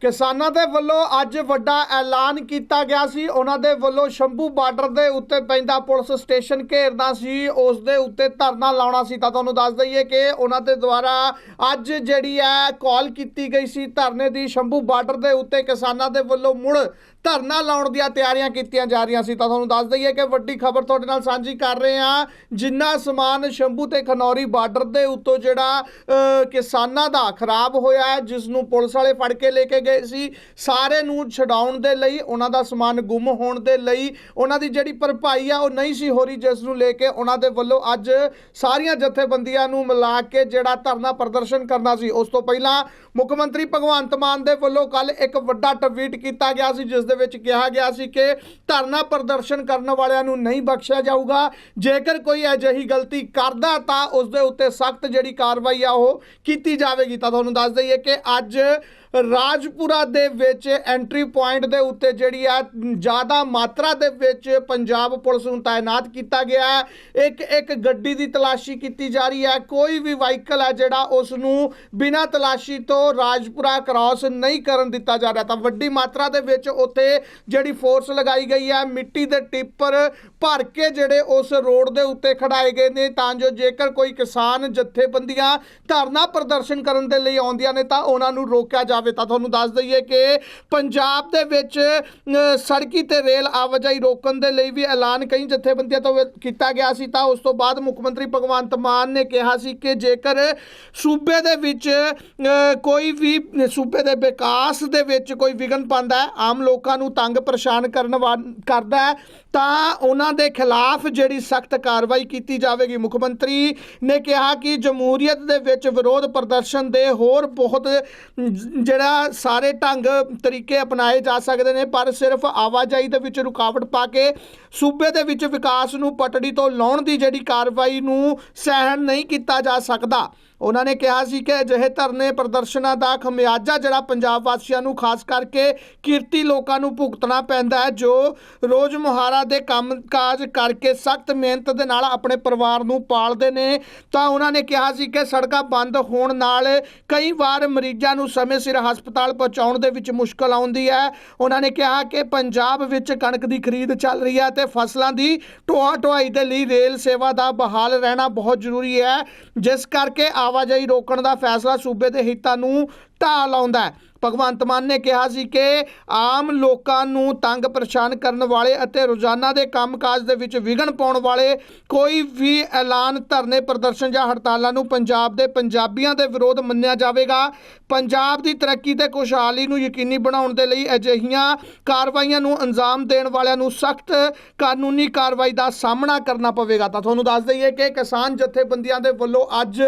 ਕਿਸਾਨਾਂ ਦੇ ਵੱਲੋਂ ਅੱਜ ਵੱਡਾ ਐਲਾਨ ਕੀਤਾ ਗਿਆ ਸੀ। ਉਹਨਾਂ ਦੇ ਵੱਲੋਂ ਸ਼ੰਭੂ ਬਾਰਡਰ ਦੇ ਉੱਤੇ ਪੈਂਦਾ ਪੁਲਿਸ ਸਟੇਸ਼ਨ ਘੇਰਦਾ ਸੀ। ਉਸ ਦੇ ਉੱਤੇ ਧਰਨਾ ਲਾਉਣਾ ਸੀ। ਤਾਂ ਤੁਹਾਨੂੰ ਦੱਸ ਦਈਏ ਕਿ ਉਹਨਾਂ ਦੇ ਦੁਆਰਾ ਅੱਜ ਜਿਹੜੀ ਹੈ ਕਾਲ ਕੀਤੀ ਗਈ ਸੀ ਧਰਨੇ ਦੀ। ਸ਼ੰਭੂ ਬਾਰਡਰ ਦੇ ਉੱਤੇ ਕਿਸਾਨਾਂ ਦੇ ਵੱਲੋਂ ਮੁੜ ਧਰਨਾ ਲਾਉਣ ਦੀਆਂ ਤਿਆਰੀਆਂ ਕੀਤੀਆਂ ਜਾ ਰਹੀਆਂ ਸੀ। ਤਾਂ ਤੁਹਾਨੂੰ ਦੱਸ ਦਈਏ ਕਿ ਵੱਡੀ ਖਬਰ ਤੁਹਾਡੇ ਨਾਲ ਸਾਂਝੀ ਕਰ ਰਹੇ ਹਾਂ। ਜਿੰਨਾ ਸਮਾਨ ਸ਼ੰਭੂ ਤੇ ਖਨੌਰੀ ਬਾਰਡਰ ਦੇ ਉੱਤੋਂ ਜਿਹੜਾ ਕਿਸਾਨਾਂ ਦਾ ਖਰਾਬ ਹੋਇਆ ਹੈ ਜਿਸ ਨੂੰ ਪੁਲਿਸ ਵਾਲੇ ਫੜ ਕੇ ਲੈ ਕੇ ਗਏ ਸੀ, ਸਾਰੇ ਨੂੰ ਛਡਾਉਣ ਦੇ ਲਈ, ਉਹਨਾਂ ਦਾ ਸਮਾਨ ਗੁੰਮ ਹੋਣ ਦੇ ਲਈ, ਉਹਨਾਂ ਦੀ ਜਿਹੜੀ ਭਰਪਾਈ ਆ, ਉਹ ਨਹੀਂ ਸੀ ਹੋ ਰਹੀ, ਜਿਸ ਨੂੰ ਲੈ ਕੇ ਉਹਨਾਂ ਦੇ ਵੱਲੋਂ ਅੱਜ ਸਾਰੀਆਂ ਜਥੇਬੰਦੀਆਂ ਨੂੰ ਮਿਲਾ ਕੇ ਜਿਹੜਾ ਧਰਨਾ ਪ੍ਰਦਰਸ਼ਨ ਕਰਨਾ ਸੀ। ਉਸ ਤੋਂ ਪਹਿਲਾਂ ਮੁੱਖ ਮੰਤਰੀ ਭਗਵੰਤ ਮਾਨ ਦੇ ਵੱਲੋਂ ਕੱਲ ਇੱਕ ਵੱਡਾ ਟਵੀਟ ਕੀਤਾ ਗਿਆ ਸੀ, ਜਿਸ ਦੇ ਵਿੱਚ ਕਿਹਾ ਗਿਆ ਸੀ ਕਿ ਧਰਨਾ ਪ੍ਰਦਰਸ਼ਨ ਕਰਨ ਵਾਲਿਆਂ ਨੂੰ ਨਹੀਂ ਬਖਸ਼ਿਆ ਜਾਊਗਾ। ਜੇਕਰ ਕੋਈ ਅਜਿਹੀ ਗਲਤੀ ਕਰਦਾ ਤਾਂ ਉਸ ਦੇ ਉੱਤੇ ਸਖਤ ਜਿਹੜੀ ਕਾਰਵਾਈ ਆ ਉਹ ਕੀਤੀ ਜਾਵੇਗੀ। ਤਾਂ ਤੁਹਾਨੂੰ ਦੱਸ ਦਈਏ ਕਿ ਅੱਜ ਰਾਜਪੁਰਾ ਦੇ ਵਿੱਚ ਐਂਟਰੀ ਪੁਆਇੰਟ ਦੇ ਉੱਤੇ ਜਿਹੜੀ ਆ, ਜ਼ਿਆਦਾ ਮਾਤਰਾ ਦੇ ਵਿੱਚ ਪੰਜਾਬ ਪੁਲਿਸ ਨੂੰ ਤਾਇਨਾਤ ਕੀਤਾ ਗਿਆ ਹੈ। ਇੱਕ ਇੱਕ ਗੱਡੀ ਦੀ ਤਲਾਸ਼ੀ ਕੀਤੀ ਜਾ ਰਹੀ ਹੈ। ਕੋਈ ਵੀ ਵਾਹੀਕਲ ਹੈ ਜਿਹੜਾ ਉਸ ਨੂੰ ਬਿਨਾਂ ਤਲਾਸ਼ੀ ਤੋਂ ਰਾਜਪੁਰਾ ਕ੍ਰਾਸ ਨਹੀਂ ਕਰਨ ਦਿੱਤਾ ਜਾ ਰਿਹਾ। ਤਾਂ ਵੱਡੀ ਮਾਤਰਾ ਦੇ ਵਿੱਚ ਉੱਥੇ ਜਿਹੜੀ ਫੋਰਸ ਲਗਾਈ ਗਈ ਹੈ, ਮਿੱਟੀ ਦੇ ਟਿੱਪਰ ਭਰ ਕੇ ਜਿਹੜੇ ਉਸ ਰੋਡ ਦੇ ਉੱਤੇ ਖੜਾਏ ਗਏ ਨੇ। ਤਾਂ ਜੋ ਜੇਕਰ ਕੋਈ ਕਿਸਾਨ ਜਥੇਬੰਦੀਆਂ ਧਰਨਾ ਪ੍ਰਦਰਸ਼ਨ ਕਰਨ ਦੇ ਲਈ ਆਉਂਦੀਆਂ ਨੇ, ਤਾਂ ਉਹਨਾਂ ਨੂੰ ਰੋਕਿਆ ਜਾ ਜਾਵੇ ਤਾਂ ਤੁਹਾਨੂੰ ਦੱਸ ਦਈਏ ਕਿ ਪੰਜਾਬ ਦੇ ਵਿੱਚ ਸੜਕੀ ਤੇ ਰੇਲ ਆਵਾਜਾਈ ਰੋਕਣ ਦੇ ਲਈ ਵੀ ਐਲਾਨ ਕਈ ਜਥੇਬੰਦੀਆਂ ਤੋਂ ਕੀਤਾ ਗਿਆ ਸੀ ਤਾਂ ਉਸ ਤੋਂ ਬਾਅਦ ਮੁੱਖ ਮੰਤਰੀ ਭਗਵੰਤ ਮਾਨ ਨੇ ਕਿਹਾ ਸੀ ਕਿ ਜੇਕਰ ਸੂਬੇ ਦੇ ਵਿੱਚ ਕੋਈ ਵੀ, ਸੂਬੇ ਦੇ ਵਿਕਾਸ ਦੇ ਵਿੱਚ ਕੋਈ ਵਿਘਨ ਪਾਉਂਦਾ ਹੈ, ਆਮ ਲੋਕਾਂ ਨੂੰ ਤੰਗ ਪਰੇਸ਼ਾਨ ਕਰਨ ਵਾ, ਕਰਦਾ ਹੈ, ਤਾਂ ਉਹਨਾਂ ਦੇ ਖਿਲਾਫ ਜਿਹੜੀ ਸਖਤ ਕਾਰਵਾਈ ਕੀਤੀ ਜਾਵੇਗੀ। ਮੁੱਖ ਮੰਤਰੀ ਨੇ ਕਿਹਾ ਕਿ ਜਮਹੂਰੀਅਤ ਦੇ ਵਿੱਚ ਵਿਰੋਧ ਪ੍ਰਦਰਸ਼ਨ ਦੇ ਹੋਰ ਬਹੁਤ ਜਿਹੜਾ ਸਾਰੇ ਢੰਗ ਤਰੀਕੇ ਅਪਣਾਏ ਜਾ ਸਕਦੇ ਨੇ, ਪਰ ਸਿਰਫ ਆਵਾਜਾਈ ਦੇ ਵਿੱਚ ਰੁਕਾਵਟ ਪਾ ਕੇ ਸੂਬੇ ਦੇ ਵਿੱਚ ਵਿਕਾਸ ਨੂੰ ਪਟੜੀ ਤੋਂ ਲਾਉਣ ਦੀ ਜਿਹੜੀ ਕਾਰਵਾਈ ਨੂੰ ਸਹਿਣ ਨਹੀਂ ਕੀਤਾ ਜਾ ਸਕਦਾ। ਉਹਨਾਂ ਨੇ ਕਿਹਾ ਸੀ ਕਿ ਅਜਿਹੇ ਧਰਨੇ ਪ੍ਰਦਰਸ਼ਨਾਂ ਦਾ ਖਮਿਆਜਾ ਜਿਹੜਾ ਪੰਜਾਬ ਵਾਸੀਆਂ ਨੂੰ ਖਾਸ ਕਰਕੇ ਕਿਰਤੀ ਲੋਕਾਂ ਨੂੰ ਭੁਗਤਣਾ ਪੈਂਦਾ ਹੈ, ਜੋ ਰੋਜ਼ ਮੁਹਾਰਾ ਦੇ ਕੰਮਕਾਜ ਕਰਕੇ ਸਖਤ ਮਿਹਨਤ ਦੇ ਨਾਲ ਆਪਣੇ ਪਰਿਵਾਰ ਨੂੰ ਪਾਲਦੇ ਨੇ। ਤਾਂ ਉਹਨਾਂ ਨੇ ਕਿਹਾ ਸੀ ਕਿ ਸੜਕਾਂ ਬੰਦ ਹੋਣ ਨਾਲ ਕਈ ਵਾਰ ਮਰੀਜ਼ਾਂ ਨੂੰ ਸਮੇਂ ਸਿਰ ਹਸਪਤਾਲ ਪਹੁੰਚਾਉਣ ਦੇ ਵਿੱਚ ਮੁਸ਼ਕਲ ਆਉਂਦੀ ਹੈ। ਉਹਨਾਂ ਨੇ ਕਿਹਾ ਕਿ ਪੰਜਾਬ ਵਿੱਚ ਕਣਕ ਦੀ ਖਰੀਦ ਚੱਲ ਰਹੀ ਹੈ ਤੇ ਫਸਲਾਂ ਦੀ ਢੋਆ ਢੁਆਈ ਦੇ ਲਈ ਰੇਲ ਸੇਵਾ ਦਾ ਬਹਾਲ ਰਹਿਣਾ ਬਹੁਤ ਜ਼ਰੂਰੀ ਹੈ, ਜਿਸ ਕਰਕੇ ਆਵਾਜਾਈ ਰੋਕਣ ਦਾ ਫੈਸਲਾ ਸੂਬੇ ਦੇ ਹਿੱਤਾਂ ਨੂੰ ਢਾਹ ਲਾਉਂਦਾ ਹੈ। ਭਗਵੰਤ ਮਾਨ ਨੇ ਕਿਹਾ ਸੀ ਕਿ ਆਮ ਲੋਕਾਂ ਨੂੰ ਤੰਗ ਪਰੇਸ਼ਾਨ ਕਰਨ ਵਾਲੇ ਅਤੇ ਰੋਜ਼ਾਨਾ ਦੇ ਕੰਮਕਾਜ ਦੇ ਵਿੱਚ ਵਿਘਨ ਪਾਉਣ ਵਾਲੇ ਕੋਈ ਵੀ ਐਲਾਨ, ਧਰਨੇ, ਪ੍ਰਦਰਸ਼ਨ ਜਾਂ ਹੜਤਾਲਾਂ ਨੂੰ ਪੰਜਾਬ ਦੇ ਪੰਜਾਬੀਆਂ ਦੇ ਵਿਰੋਧ ਮੰਨਿਆ ਜਾਵੇਗਾ। ਪੰਜਾਬ ਦੀ ਤਰੱਕੀ ਤੇ ਖੁਸ਼ਹਾਲੀ ਨੂੰ ਯਕੀਨੀ ਬਣਾਉਣ ਦੇ ਲਈ ਅਜਿਹੀਆਂ ਕਾਰਵਾਈਆਂ ਨੂੰ ਅੰਜਾਮ ਦੇਣ ਵਾਲਿਆਂ ਨੂੰ ਸਖਤ ਕਾਨੂੰਨੀ ਕਾਰਵਾਈ ਦਾ ਸਾਹਮਣਾ ਕਰਨਾ ਪਵੇਗਾ। ਤਾਂ ਤੁਹਾਨੂੰ ਦੱਸ ਦਈਏ ਕਿ ਕਿਸਾਨ ਜਥੇਬੰਦੀਆਂ ਦੇ ਵੱਲੋਂ ਅੱਜ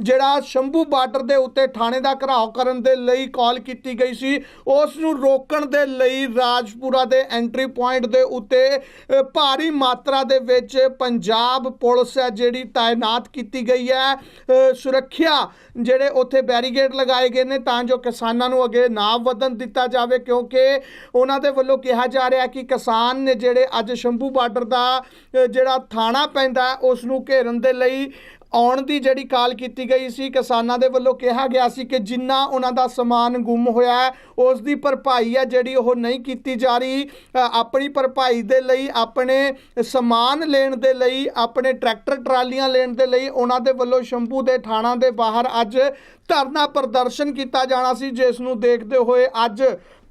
ਜਿਹੜਾ ਸ਼ੰਭੂ ਬਾਰਡਰ ਦੇ ਉੱਤੇ ਥਾਣੇ ਦਾ ਘਰਾਓ ਕਰਨ ਦੇ ਲਈ ਕਾਲ ਕੀਤੀ ਕੀਤੀ ਗਈ ਸੀ। ਉਸ ਨੂੰ ਰੋਕਣ ਦੇ ਲਈ ਰਾਜਪੁਰਾ ਦੇ ਐਂਟਰੀ ਪੁਆਇੰਟ ਦੇ ਉੱਤੇ ਭਾਰੀ ਮਾਤਰਾ ਦੇ ਵਿੱਚ ਪੰਜਾਬ ਪੁਲਿਸ ਹੈ ਜਿਹੜੀ ਤਾਇਨਾਤ ਕੀਤੀ ਗਈ ਹੈ। ਸੁਰੱਖਿਆ ਜਿਹੜੇ ਉੱਥੇ ਬੈਰੀਗੇਡ ਲਗਾਏ ਗਏ ਨੇ ਤਾਂ ਜੋ ਕਿਸਾਨਾਂ ਨੂੰ ਅੱਗੇ ਨਾ ਵਧਣ ਦਿੱਤਾ ਜਾਵੇ ਕਿਉਂਕਿ ਉਹਨਾਂ ਦੇ ਵੱਲੋਂ ਕਿਹਾ ਜਾ ਰਿਹਾ ਕਿ ਕਿਸਾਨ ਨੇ ਜਿਹੜੇ ਅੱਜ ਸ਼ੰਭੂ ਬਾਰਡਰ ਦਾ ਜਿਹੜਾ ਥਾਣਾ ਪੈਂਦਾ ਹੈ, ਉਸ ਨੂੰ ਘੇਰਨ ਦੇ ਲਈ ਆਉਣ ਦੀ ਜਿਹੜੀ ਕਾਲ ਕੀਤੀ ਗਈ ਸੀ, ਕਿਸਾਨਾਂ ਦੇ ਵੱਲੋਂ ਕਿਹਾ ਗਿਆ ਸੀ ਕਿ ਜਿੰਨਾ ਉਹਨਾਂ ਦਾ ਸਮਾਨ ਗੁੰਮ ਹੋਇਆ ਹੈ ਉਸ ਦੀ ਭਰਪਾਈ ਹੈ ਜਿਹੜੀ ਉਹ ਨਹੀਂ ਕੀਤੀ ਜਾ ਰਹੀ। ਆਪਣੀ ਭਰਪਾਈ ਦੇ ਲਈ, ਆਪਣੇ ਸਮਾਨ ਲੈਣ ਦੇ ਲਈ, ਆਪਣੇ ਟਰੈਕਟਰ ਟਰਾਲੀਆਂ ਲੈਣ ਦੇ ਲਈ ਉਹਨਾਂ ਦੇ ਵੱਲੋਂ ਸ਼ੰਭੂ ਦੇ ਥਾਣਾ ਦੇ ਬਾਹਰ ਅੱਜ ਧਰਨਾ ਪ੍ਰਦਰਸ਼ਨ ਕੀਤਾ ਜਾਣਾ ਸੀ, ਜਿਸ ਨੂੰ ਦੇਖਦੇ ਹੋਏ ਅੱਜ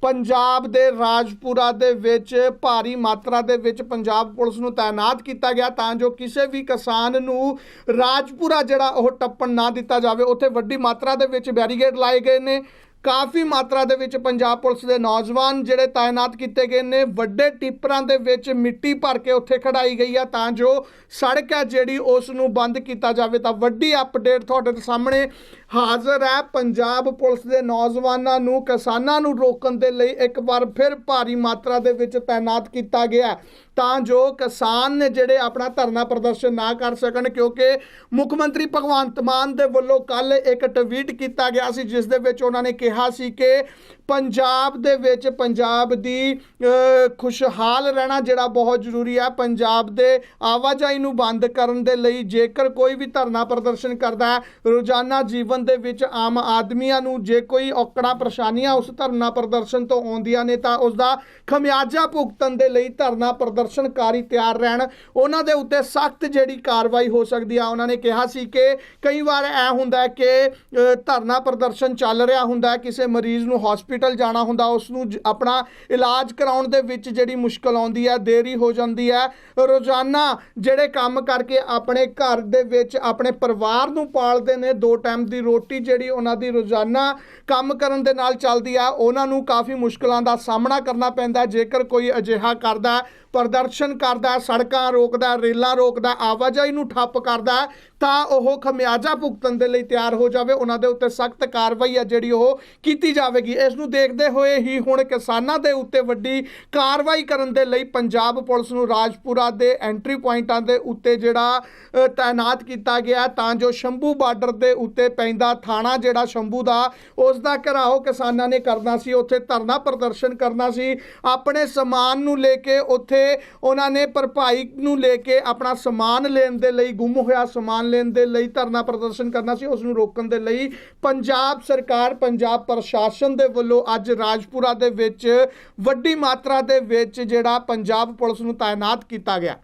ਪੰਜਾਬ ਦੇ ਰਾਜਪੁਰਾ ਦੇ ਵਿੱਚ ਭਾਰੀ ਮਾਤਰਾ ਦੇ ਵਿੱਚ ਪੰਜਾਬ ਪੁਲਿਸ ਨੂੰ ਤਾਇਨਾਤ ਕੀਤਾ ਗਿਆ, ਤਾਂ ਜੋ ਕਿਸੇ ਵੀ ਕਿਸਾਨ ਨੂੰ ਰਾਜਪੁਰਾ ਜਿਹੜਾ ਉਹ ਟੱਪਣ ਨਾ ਦਿੱਤਾ ਜਾਵੇ। ਉੱਥੇ ਵੱਡੀ ਮਾਤਰਾ ਦੇ ਵਿੱਚ ਬੈਰੀਗੇਡ ਲਾਏ ਗਏ ਨੇ। ਕਾਫੀ ਮਾਤਰਾ ਦੇ ਵਿੱਚ ਪੰਜਾਬ ਪੁਲਿਸ ਦੇ ਨੌਜਵਾਨ ਜਿਹੜੇ ਤਾਇਨਾਤ ਕੀਤੇ ਗਏ ਨੇ, ਵੱਡੇ ਟਿੱਪਰਾਂ ਦੇ ਵਿੱਚ ਮਿੱਟੀ ਭਰ ਕੇ ਉੱਥੇ ਖੜਾਈ ਗਈ ਆ ਤਾਂ ਜੋ ਸੜਕ ਹੈ ਜਿਹੜੀ ਉਸ ਨੂੰ ਬੰਦ ਕੀਤਾ ਜਾਵੇ। ਤਾਂ ਵੱਡੀ ਅਪਡੇਟ ਤੁਹਾਡੇ ਸਾਹਮਣੇ ਹਾਜ਼ਰ ਹੈ ਪੰਜਾਬ ਪੁਲਿਸ ਦੇ ਨੌਜਵਾਨਾਂ ਨੂੰ, ਕਿਸਾਨਾਂ ਨੂੰ ਰੋਕਣ ਦੇ ਲਈ ਇੱਕ ਵਾਰ ਫਿਰ ਭਾਰੀ ਮਾਤਰਾ ਦੇ ਵਿੱਚ ਤਾਇਨਾਤ ਕੀਤਾ ਗਿਆ। ਤਾਂ ਜੋ ਕਿਸਾਨ ਨੇ ਜਿਹੜੇ ਆਪਣਾ ਧਰਨਾ ਪ੍ਰਦਰਸ਼ਨ ਨਾ ਕਰ ਸਕਣ, ਕਿਉਂਕਿ ਮੁੱਖ ਮੰਤਰੀ ਭਗਵੰਤ ਮਾਨ ਦੇ ਵੱਲੋਂ ਕੱਲ ਇੱਕ ਟਵੀਟ ਕੀਤਾ ਗਿਆ ਸੀ, ਜਿਸ ਦੇ ਵਿੱਚ ਉਹਨਾਂ ਨੇ ਕਿਹਾ ਸੀ ਕਿ ਪੰਜਾਬ ਦੇ ਵਿੱਚ ਪੰਜਾਬ ਦੀ ਖੁਸ਼ਹਾਲ ਰਹਿਣਾ ਜਿਹੜਾ ਬਹੁਤ ਜ਼ਰੂਰੀ ਹੈ। ਪੰਜਾਬ ਦੇ ਆਵਾਜਾਈ ਨੂੰ ਬੰਦ ਕਰਨ ਦੇ ਲਈ ਜੇਕਰ ਕੋਈ ਵੀ ਧਰਨਾ ਪ੍ਰਦਰਸ਼ਨ ਕਰਦਾ ਹੈ, ਰੋਜ਼ਾਨਾ ਜੀਵਨ ਦੇ ਵਿੱਚ ਆਮ ਆਦਮੀਆਂ ਨੂੰ ਜੇ ਕੋਈ ਔਕੜਾਂ ਪਰੇਸ਼ਾਨੀਆਂ ਉਸ ਧਰਨਾ ਪ੍ਰਦਰਸ਼ਨ ਤੋਂ ਆਉਂਦੀਆਂ ਨੇ ਤਾਂ ਉਸ ਦਾ ਖਮਿਆਜਾ ਭੁਗਤਣ ਦੇ ਲਈ ਧਰਨਾ ਪ੍ਰਦਰਸ਼ਨਕਾਰੀ ਤਿਆਰ ਰਹਿਣ। ਉਹਨਾਂ ਦੇ ਉੱਤੇ ਸਖਤ ਜਿਹੜੀ ਕਾਰਵਾਈ ਹੋ ਸਕਦੀ ਆ। ਉਹਨਾਂ ਨੇ ਕਿਹਾ ਸੀ ਕਿ ਕਈ ਵਾਰ ਐ ਹੁੰਦਾ ਕਿ ਧਰਨਾ ਪ੍ਰਦਰਸ਼ਨ ਚੱਲ ਰਿਹਾ ਹੁੰਦਾ ਕਿਸੇ ਮਰੀਜ਼ ਨੂੰ ਹਸਪੀਟਲ ਜਾਣਾ ਹੁੰਦਾ ਉਸ ਨੂੰ ਜ- ਆਪਣਾ ਇਲਾਜ ਕਰਾਉਣ ਦੇ ਵਿੱਚ ਜਿਹੜੀ ਮੁਸ਼ਕਲ ਆਉਂਦੀ ਹੈ, ਦੇਰੀ ਹੋ ਜਾਂਦੀ ਹੈ। ਰੋਜ਼ਾਨਾ ਜਿਹੜੇ ਕੰਮ ਕਰਕੇ ਆਪਣੇ ਘਰ ਦੇ ਵਿੱਚ ਆਪਣੇ ਪਰਿਵਾਰ ਨੂੰ ਪਾਲਦੇ ਨੇ, ਦੋ ਟਾਈਮ ਦੀ ਰੋਟੀ ਜਿਹੜੀ ਉਹਨਾਂ ਦੀ ਰੋਜ਼ਾਨਾ ਕੰਮ ਕਰਨ ਦੇ ਨਾਲ ਚੱਲਦੀ ਆ, ਉਹਨਾਂ ਨੂੰ ਕਾਫੀ ਮੁਸ਼ਕਲਾਂ ਦਾ ਸਾਹਮਣਾ ਕਰਨਾ ਪੈਂਦਾ ਜੇਕਰ ਕੋਈ ਅਜਿਹਾ ਕਰਦਾ, ਪ੍ਰਦਰਸ਼ਨ ਕਰਦਾ, ਸੜਕਾਂ ਰੋਕਦਾ, ਰੇਲਾਂ ਰੋਕਦਾ, ਆਵਾਜਾਈ ਨੂੰ ਠੱਪ ਕਰਦਾ ਤਾਂ ਉਹ ਖਮਿਆਜਾ ਭੁਗਤਣ ਦੇ ਲਈ ਤਿਆਰ ਹੋ ਜਾਵੇ। ਉਹਨਾਂ ਦੇ ਉੱਤੇ ਸਖਤ ਕਾਰਵਾਈ ਹੈ ਜਿਹੜੀ ਉਹ ਕੀਤੀ ਜਾਵੇਗੀ। ਇਸ ਨੂੰ ਦੇਖਦੇ ਹੋਏ ਹੀ ਹੁਣ ਕਿਸਾਨਾਂ ਦੇ ਉੱਤੇ ਵੱਡੀ ਕਾਰਵਾਈ ਕਰਨ ਦੇ ਲਈ ਪੰਜਾਬ ਪੁਲਿਸ ਨੂੰ ਰਾਜਪੁਰਾ ਦੇ ਐਂਟਰੀ ਪੁਆਇੰਟਾਂ ਦੇ ਉੱਤੇ ਜਿਹੜਾ ਤਾਇਨਾਤ ਕੀਤਾ ਗਿਆ। ਤਾਂ ਜੋ ਸ਼ੰਭੂ ਬਾਰਡਰ ਦੇ ਉੱਤੇ ਪੈਂਦਾ ਥਾਣਾ ਜਿਹੜਾ ਸ਼ੰਭੂ ਦਾ, ਉਸ ਦਾ ਘਰਾਓ ਕਿਸਾਨਾਂ ਨੇ ਕਰਨਾ ਸੀ। ਉੱਥੇ ਧਰਨਾ ਪ੍ਰਦਰਸ਼ਨ ਕਰਨਾ ਸੀ। ਆਪਣੇ ਸਮਾਨ ਨੂੰ ਲੈ ਕੇ ਉੱਥੇ ਉਹਨਾਂ ਨੇ ਭਰਪਾਈ ਨੂੰ ਲੈ ਕੇ ਆਪਣਾ ਸਮਾਨ ਲੈਣ ਦੇ ਲਈ ਗੁੰਮ ਹੋਇਆ। ਸਮਾਨ ਲੈਣ ਦੇ ਲਈ, ਧਰਨਾ ਪ੍ਰਦਰਸ਼ਨ ਕਰਨਾ ਸੀ ਉਸ ਨੂੰ ਰੋਕਣ ਦੇ ਲਈ ਪੰਜਾਬ ਸਰਕਾਰ, ਪੰਜਾਬ ਪ੍ਰਸ਼ਾਸਨ ਦੇ ਵੱਲੋਂ ਅੱਜ ਰਾਜਪੁਰਾ ਦੇ ਵਿੱਚ ਵੱਡੀ ਮਾਤਰਾ ਦੇ ਵਿੱਚ ਜਿਹੜਾ ਪੰਜਾਬ ਪੁਲਿਸ ਨੂੰ ਤਾਇਨਾਤ ਕੀਤਾ ਗਿਆ।